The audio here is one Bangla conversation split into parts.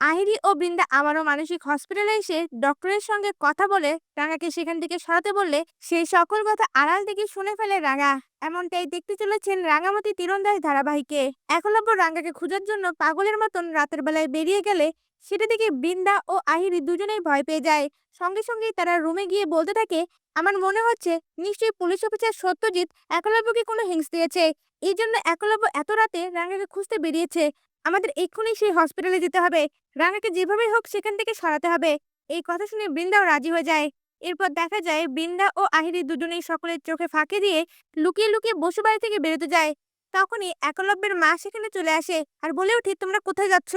আহিরি ও বৃন্দা আবারও মানসিক হসপিটালে এসে ডক্টরের সঙ্গে কথা বলে, রাঙাকে সেখান থেকে সরাতে বললে, সেই সকল কথা আড়াল থেকে শুনে ফেলে রাঙা। এমনটাই দেখতে চলেছেন রাঙামতি তীরন্দাজ ধারাবাহিকে। একলব্য রাঙ্গাকে খোঁজার জন্য পাগলের মতন রাতের বেলায় বেরিয়ে গেলে, সেটা দেখে বৃন্দা ও আহিরি দুজনেই ভয় পেয়ে যায়। সঙ্গে সঙ্গেই তারা রুমে গিয়ে বলতে থাকে, আমার মনে হচ্ছে নিশ্চয়ই পুলিশ অফিসার সত্যজিৎ একলব্যকে কোনো হিংস দিয়েছে। এই জন্য একলব্য এত রাতে রাঙ্গাকে খুঁজতে বেরিয়েছে। আমাদের এক্ষুনি সেই হসপিটালে যেতে হবে। রাঙাকে যেভাবেই হোক সেখান থেকে সরাতে হবে। এই কথা শুনে বৃন্দাও রাজি হয়ে যায়। এরপর দেখা যায় বৃন্দা ও আহিরি দুজনেই সকলের চোখে ফাঁকে দিয়ে লুকিয়ে লুকিয়ে বসু বাড়ি থেকে বেরোতে যায়। তখনই একলব্যের মা সেখানে চলে আসে আর বলে ওঠে, তোমরা কোথায় যাচ্ছ?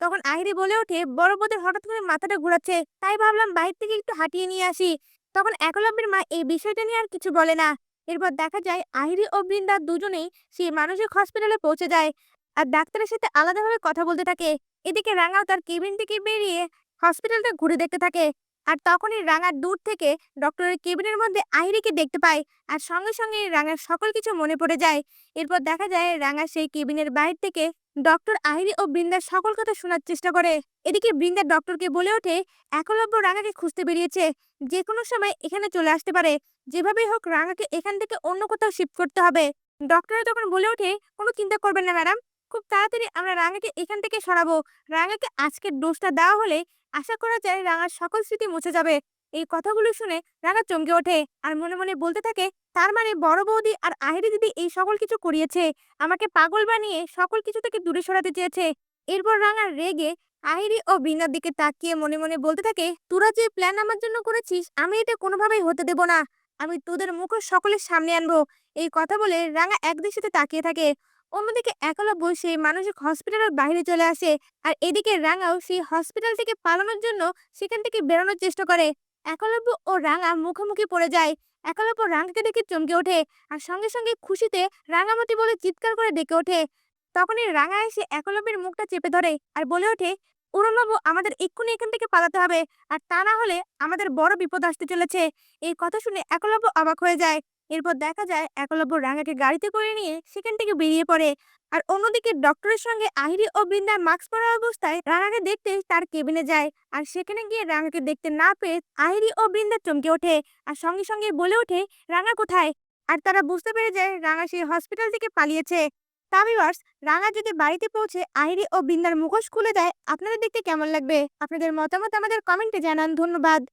তখন আহিরি বলে ওঠে, বড় বোধের হঠাৎ করে মাথাটা ঘোরাচ্ছে, তাই ভাবলাম বাইরে থেকে একটু হাঁটিয়ে নিয়ে আসি। তখন একলব্যের মা এই বিষয়টা নিয়ে আর কিছু বলে না। এরপর দেখা যায় আহিরি ও বৃন্দা দুজনেই সেই মানসিক হসপিটালে পৌঁছে যায়। আর ডাক্তারের সাথে আলাদাভাবে কথা বলতে থাকে। এদিকে রাঙাও তার কেবিন থেকে বেরিয়ে হসপিটালটা ঘুরে দেখতে থাকে। আর তখনই রাঙার দূর থেকে ডক্টরের কেবিনের মধ্যে আহিরিকে দেখতে পায়। আর সঙ্গে সঙ্গে রাঙার সকল কিছু মনে পড়ে যায়। এরপর দেখা যায় রাঙা সেই কেবিনের বাইর থেকে ডক্টর আহিরি ও বৃন্দার সকল কথা শোনার চেষ্টা করে। এদিকে বৃন্দা ডক্টরকে বলে ওঠে একলব্য রাঙাকে খুঁজতে বেরিয়েছে। যে কোনো সময় এখানে চলে আসতে পারে। যেভাবেই হোক রাঙাকে এখান থেকে অন্য কোথাও শিফট করতে হবে। ডক্টর তখন বলে ওঠে, কোনো চিন্তা করবেন না, ম্যাডাম। খুব তাড়াতাড়ি আমরা রাঙাকে এখান থেকে সরাবো। রাঙাকে আজকের ডোজটা দেওয়া হলে আশা করা যায় রাঙার সকল স্মৃতি মুছে যাবে। এই কথাগুলো শুনে রাঙা চমকে ওঠে আর মনে মনে বলতে থাকে, তার মানে বড় বৌদি আর আহিরি দিদি এই সকল কিছু করিয়েছে। আমাকে পাগল বানিয়ে সকল কিছু থেকে দূরে সরাতে চেয়েছে। এরপর রাঙা রেগে আহিরি ও বৃন্দার দিকে তাকিয়ে মনে মনে বলতে থাকে, তোরা যে প্ল্যান আমার জন্য করেছিস, আমি এটা কোনোভাবেই হতে দেব না। আমি তোদের মুখ সকলের সামনে আনব। এই কথা বলে রাঙা একদৃষ্টিতে তাকিয়ে থাকে। অন্যদিকে একলব্য সেই মানসিক হসপিটালের বাইরে চলে আসে আর এদিকে রাঙাও সেই হসপিটাল থেকে পালানোর জন্য সেখান থেকে বেরোনোর চেষ্টা করে। একলব্য ও রাঙা মুখোমুখি পড়ে যায়। একলব্য রাঙাকে দেখে চমকে ওঠে আর সঙ্গে সঙ্গে খুশিতে রাঙামতি বলে চিৎকার করে ডেকে ওঠে। তখনই রাঙা এসে একলব্যের মুখটা চেপে ধরে আর বলে ওঠে উড়নবাবু আমাদের এক্ষুনি এখান থেকে পালাতে হবে। আর তা না হলে আমাদের বড় বিপদ আসতে চলেছে। এই কথা শুনে একলব্য অবাক হয়ে যায়। এরপর দেখা যায় একলব্য রাঙাকে গাড়িতে করে নিয়ে সেখান থেকে বেরিয়ে পড়ে। আর অন্যদিকে ডক্টরের সঙ্গে আহিরি ও বৃন্দার মাস্ক পরা অবস্থায় রাঙাকে দেখতে তার কেবিনে যায়। আর সেখানে গিয়ে রাঙাকে দেখতে না পেয়ে আহিরি ও বৃন্দা চমকে ওঠে আর সঙ্গে সঙ্গে বলে ওঠে, রাঙা কোথায়? আর তারা বুঝতে পেরে যায় রাঙা সেই হসপিটাল থেকে পালিয়েছে। তা রাঙা যদি বাড়িতে পৌঁছে আহিরি ও বৃন্দার মুখোশ খুলে দেয়, আপনাদের দেখতে কেমন লাগবে? আপনাদের মতামত আমাদের কমেন্টে জানান। ধন্যবাদ।